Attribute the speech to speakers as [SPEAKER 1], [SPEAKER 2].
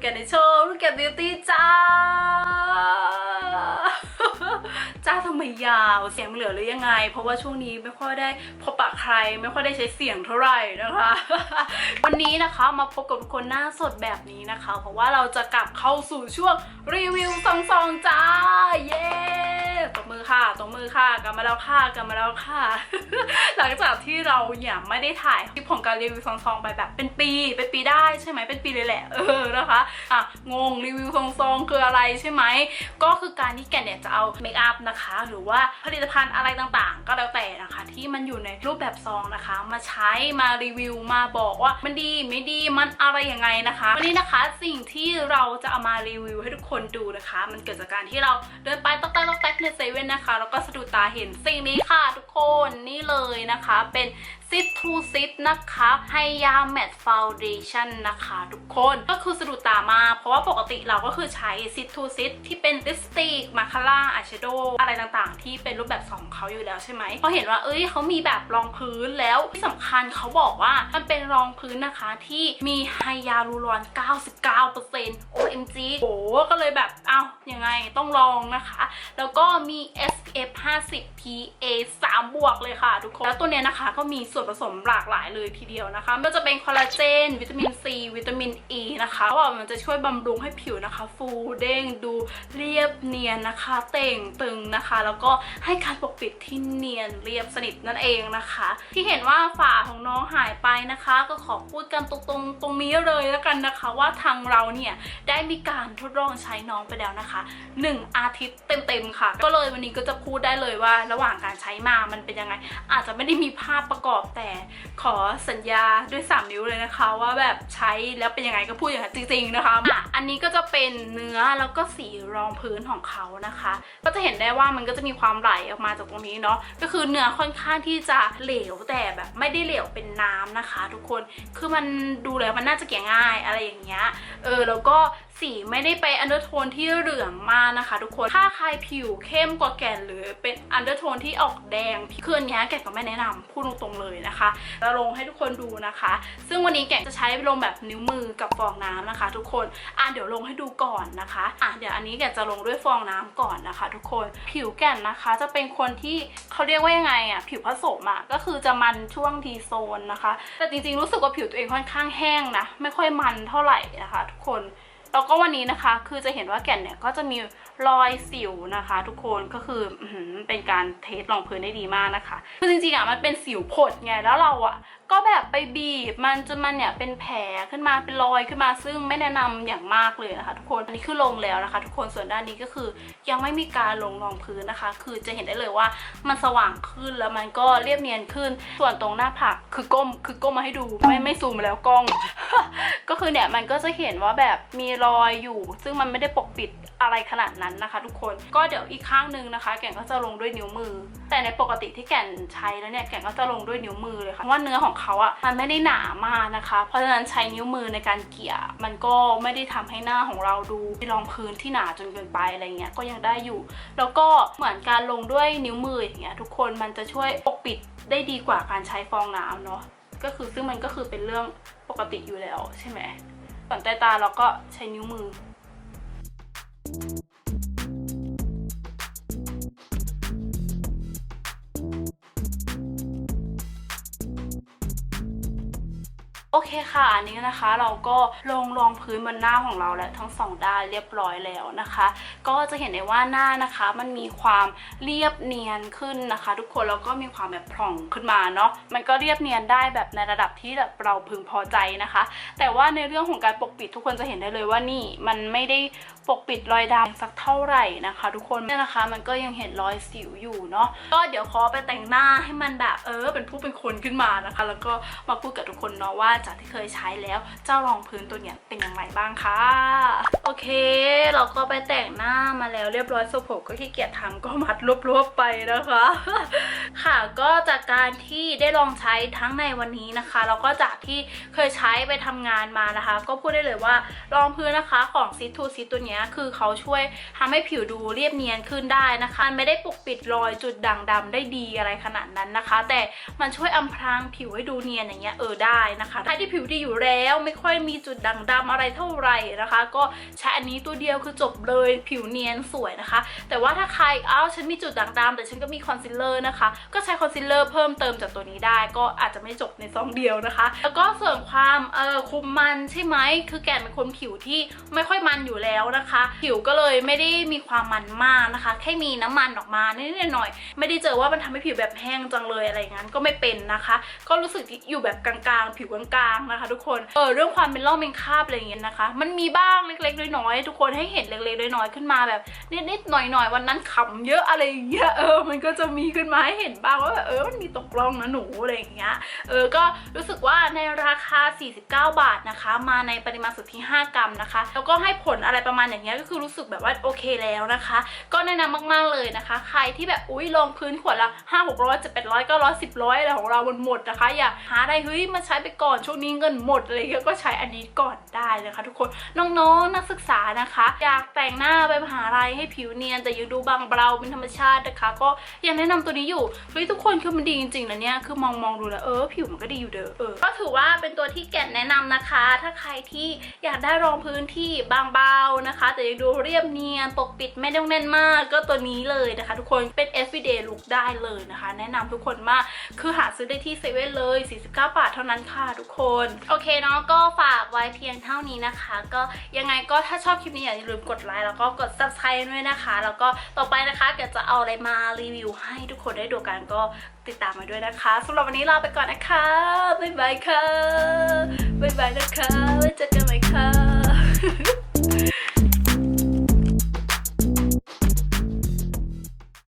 [SPEAKER 1] แกในโชว์ลูกแกบิวตี้จ้า จ้าทำไมยาวเสียงมันเหลือหรือยังไง เพราะว่าช่วงนี้ไม่ค่อยได้พบปะใคร ไม่ค่อยได้ใช้เสียงเท่าไหร่นะคะ วันนี้นะคะมาพบกับทุกคนหน้าสดแบบนี้นะคะ เพราะว่าเราจะกลับเข้าสู่ช่วงรีวิวซองซองๆจ้า เย้ ตบมือค่ะตบมือค่ะกลับมาแล้วค่ะกลับมาแล้วค่ะ หลังจากที่เราเนี่ยไม่ได้ถ่ายคลิปของการรีวิวซองๆไปแบบเป็นปีเป็นปีได้ใช่ไหมเป็นปีเลยแหละเออนะคะอะงงรีวิวซองซองๆคืออะไรใช่ไหมก็คือการที่แกเนี่ยจะเอาเมคอัพนะคะ หรือว่าผลิตภัณฑ์อะไรต่างๆ ก็แล้วแต่นะคะ ที่มันอยู่ในรูปแบบซองนะคะ มาใช้มารีวิวมาบอกว่ามันดีไม่ดีมันอะไรยังไงนะคะวันนี้นะคะสิ่งที่เราจะเอามารีวิวให้ทุกคนดูนะคะ มันเกิดจากการที่เราเดินไปต๊อกแต๊กต๊อกแต๊กในเซเว่นนะคะ แล้วก็สะดุดตาเห็นสิ่งนี้ค่ะทุกคนนี่เลยนะคะ เป็น ซิตทูซิตนะคะไฮยาแมตฟาวเดชั่นนะคะทุกคนก็คือสะดุดตามากเพราะว่าปกติเราก็คือใช้ซิตทูซิตที่เป็นลิปสติกมาคาร่าอายแชโดว์อะไรต่างๆ ที่เป็นรูปแบบสองของเขาอยู่แล้วใช่ไหมพอเห็นว่าเอ้ยเขามีแบบรองพื้นแล้วที่สำคัญเขาบอกว่ามันเป็นรองพื้นนะคะที่มีไฮยาลูรอน 99% OMG โอ้ก็เลยแบบเอ้ายังไงต้องลองนะคะ แล้วก็มี SPF 50 PA 3 บวกเลยค่ะทุกคนแล้วตัวเนี้ยนะคะก็มีส่วนวนผสมหลากหลายเลยทีเดียวนะคะม่ว่าจะเป็นคอลลาเจน วิตามินซีวิตามินอ e ีนะคะเพราะว่ามันจะช่วยบำรุงให้ผิวนะคะ ฟูเด้งดูเรียบเนียนนะคะ เต่งตึงนะคะ แล้วก็ให้การปกปิดที่เนียนเรียบสนิทนั่นเองนะคะ ที่เห็นว่าฝาของน้องหายไปนะคะ ก็ขอพูดกันตรงๆตรงนี้เลยแล้วกันนะคะ ว่าทางเราเนี่ยได้มีการทดลองใช้น้องไปแล้วนะคะ 1 อาทิตย์เต็มๆค่ะ ก็เลยวันนี้ก็จะพูดได้เลยว่า ระหว่างการใช้มามันเป็นยังไง อาจจะไม่ได้มีภาพประกอบแต่ขอสัญญาด้วย 3 นิ้วเลยนะคะ ว่าแบบใช้แล้วเป็นยังไงก็พูดอย่างนั้นจริงๆนะคะอะอันนี้ก็จะเป็นเนื้อแล้วก็สีรองพื้นของเขานะคะ ก็จะเห็นได้ว่ามันก็จะมีความไหลออกมาจากตรงนี้เนาะก็คือเนื้อค่อนข้างที่จะเหลวแต่แบบไม่ได้เหลวเป็นน้ำนะคะ ทุกคนคือมันดูแล้วมันน่าจะเกลี่ยง่ายอะไรอย่างเงี้ยเออแล้วก็ สีไม่ได้ไปอันเดอร์โทนที่เหลืองมากนะคะ ทุกคน ถ้าใครผิวเข้มกว่าแก่นหรือเป็นอันเดอร์โทนที่ออกแดงคืออันนี้แก่นก็ไม่แนะนำพูดตรงๆเลยนะคะจะลงให้ทุกคนดูนะคะ ซึ่งวันนี้แก่นจะใช้ลงแบบนิ้วมือกับฟองน้ำนะคะ ทุกคนอะเดี๋ยวลงให้ดูก่อนนะคะอะเดี๋ยวอันนี้แก่นจะลงด้วยฟองน้ำก่อนนะคะ ทุกคนผิวแก่นนะคะ จะเป็นคนที่เขาเรียกว่ายังไงอะผิวผสมอะก็คือจะมันช่วงทีโซนนะคะ แต่จริงๆรู้สึกว่าผิวตัวเองค่อนข้างแห้งนะไม่ค่อยมันเท่าไหร่นะคะ ทุกคน แล้วก็วันนี้นะคะ คือจะเห็นว่าแก่นเนี่ยก็จะมีรอยสิวนะคะ ทุกคนก็คือเป็นการเทสลองพื้นได้ดีมากนะคะ คือจริงๆอะมันเป็นสิวผดไงแล้วเราอะ ก็แบบไปบีบมันจนมันเนี่ยเป็นแผลขึ้นมาเป็นรอยขึ้นมาซึ่งไม่แนะนำอย่างมากเลยนะคะ ทุกคนอันนี้คือลงแล้วนะคะ ทุกคนส่วนด้านนี้ก็คือยังไม่มีการลงรองพื้นนะคะ คือจะเห็นได้เลยว่ามันสว่างขึ้นแล้วมันก็เรียบเนียนขึ้น ส่วนตรงหน้าผากคือก้มคือก้มมาให้ดูไม่ไม่ซูมแล้วกล้อง ก็คือเนี่ยมันก็จะเห็นว่าแบบมีรอยอยู่ ซึ่งมันไม่ได้ปกปิดอะไรขนาดนั้นนะคะ ทุกคนก็เดี๋ยวอีกข้างหนึ่งนะคะ แก่นก็จะลงด้วยนิ้วมือ แต่ในปกติที่แก่นใช้แล้วเนี่ยแก่นก็จะลงด้วยนิ้วมือเลยค่ะว่าเนื้อของเขาอะมันไม่ได้หนามากนะคะ เพราะฉะนั้นใช้นิ้วมือในการเกี่ยมันก็ไม่ได้ทำให้หน้าของเราดูรองพื้นที่หนาจนเกินไปอะไรเงี้ยก็ยังได้อยู่ แล้วก็เหมือนการลงด้วยนิ้วมืออย่างเงี้ยทุกคนมันจะช่วยปกปิดได้ดีกว่าการใช้ฟองน้ำเนาะก็คือซึ่งมันก็คือเป็นเรื่องปกติอยู่แล้วใช่ไหมส่วนใต้ตาเราก็ใช้นิ้วมือ เคค่ะ อันนี้นะคะเราก็ลงรองพื้นบนหน้าของเราแล้วทั้งสองด้านเรียบร้อยแล้วนะคะ ก็จะเห็นได้ว่าหน้านะคะ มันมีความเรียบเนียนขึ้นนะคะ ทุกคนแล้วก็มีความแบบผ่องขึ้นมาเนาะมันก็เรียบเนียนได้แบบในระดับที่แบบเราพึงพอใจนะคะ แต่ว่าในเรื่องของการปกปิดทุกคนจะเห็นได้เลยว่านี่มันไม่ได้ปกปิดรอยดำสักเท่าไหร่นะคะ ทุกคนเนี่ยนะคะ มันก็ยังเห็นรอยสิวอยู่เนาะก็เดี๋ยวขอไปแต่งหน้าให้มันแบบเออเป็นผู้เป็นคนขึ้นมานะคะ แล้วก็มาพูดกับทุกคนเนาะว่าจากที่เคยใช้แล้วเจ้ารองพื้นตัวเนี้ยเป็นอย่างไรบ้างคะโอเค เราก็ไปแต่งหน้ามาแล้วเรียบร้อยสผมก็ขี้เกียจทำก็มัดรวบๆไปนะคะ ค่ะก็จากการที่ได้ลองใช้ทั้งในวันนี้นะคะแล้วก็จากที่เคยใช้ไปทำงานมานะคะ ก็พูดได้เลยว่ารองพื้นนะคะของซิทูซิตัวนี้คือเขาช่วยทำให้ผิวดูเรียบเนียนขึ้นได้นะคะมันไม่ได้ปกปิดรอยจุดด่างดำได้ดีอะไรขนาดนั้นนะคะ แต่มันช่วยอำพรางผิวให้ดูเนียนอย่างเงี้ยเออได้นะคะใครที่ผิวดีอยู่แล้ว ไม่ค่อยมีจุดด่างดำอะไรเท่าไหร่นะคะ ก็ใช้อันนี้ตัวเดียวคือจบเลยผิวเนียนสวยนะคะ แต่ว่าถ้าใครอ้าวฉันมีจุดด่างดำแต่ฉันก็มีคอนซีลเลอร์นะคะ ก็ใช้คอนซีลเลอร์เพิ่มเติมจากตัวนี้ได้ ก็อาจจะไม่จบในซองเดียวนะคะ แล้วก็เสริมความเออคุมมันใช่ไหมคือแก่นเป็นคนผิวที่ไม่ค่อยมันอยู่แล้วนะคะ ผิวก็เลยไม่ได้มีความมันมากนะคะ แค่มีน้ำมันออกมานิดหน่อย ไม่ได้เจอว่ามันทำให้ผิวแบบแห้งจังเลยอะไรงั้นก็ไม่เป็นนะคะ ก็รู้สึกอยู่แบบกลางๆ ผิวกลางๆนะคะ ทุกคน เออเรื่องความเป็นร่องเป็นคาบอะไรอย่างเงี้ยนะคะ มันมีบ้างเล็กๆน้อยๆทุกคนให้เห็นเล็กๆน้อยๆขึ้นมาแบบนิดๆหน่อยๆวันนั้นขำเยอะอะไรเงี้ยเออมันก็จะมีขึ้นมาให้เห็นบ้างว่าแบบเออมันมีตกร่องนะหนูอะไรอย่างเงี้ยเออก็รู้สึกว่าในราคา 49 บาทนะคะ มาในปริมาณสุทธิ5กรัมนะคะ แล้วก็ให้ผลอะไรประมาณอย่างเงี้ยก็คือรู้สึกแบบว่าโอเคแล้วนะคะ ก็แนะนำมากๆเลยนะคะ ใครที่แบบอุ้ยลงพื้นขวดละ5 6 0 0 7 8 0 0 9 0 0 10ร้อยอะไรของเรามันหมดนะคะ อย่าหาอะไรเฮ้ยมาใช้ไปก่อนช่วงนี้เงินหมดอะไรเงี้ยก็ใช้อันนี้ก่อนได้นะคะทุกคนน้องๆนักศึกษานะคะ อยากแต่งหน้าไปมหาลัยให้ผิวเนียน แต่ยังดูบางเบาเป็นธรรมชาตินะคะ ก็ยังแนะนำตัวนี้อยู่เฮ้ยทุกคนคือมันดีจริงๆนะเนี่ยคือมองมองๆดูแล้วเออผิวมันก็ดีอยู่เด้อเออก็ถือว่าเป็นตัวที่แก่นแนะนำนะคะ ถ้าใครที่อยากได้รองพื้นที่บางเบานะคะ แต่ยังดูเรียบเนียนปกปิดไม่ต้องแน่นมาก ก็ตัวนี้เลยนะคะ ทุกคนเป็น everyday look ได้เลยนะคะ แนะนำทุกคนมากคือหาซื้อได้ที่เซเว่นเลย 49 บาทเท่านั้นค่ะทุกคนโอเคเนาะก็ฝากไว้เพียงเท่านี้นะคะ ก็ยังไงก็ถ้าชอบคลิปนี้อย่าลืมกดไลค์แล้วก็กด subscribe ด้วยนะคะ แล้วก็ต่อไปนะคะเดี๋ยวจะเอาอะไรมารีวิวให้ทุกคนได้ดูกันก็ติดตามมาด้วยนะคะสำหรับวันนี้ลาไปก่อนนะคะบ๊ายบายค่ะบ๊ายบายนะคะไว้เจอกันใหม่ค่ะ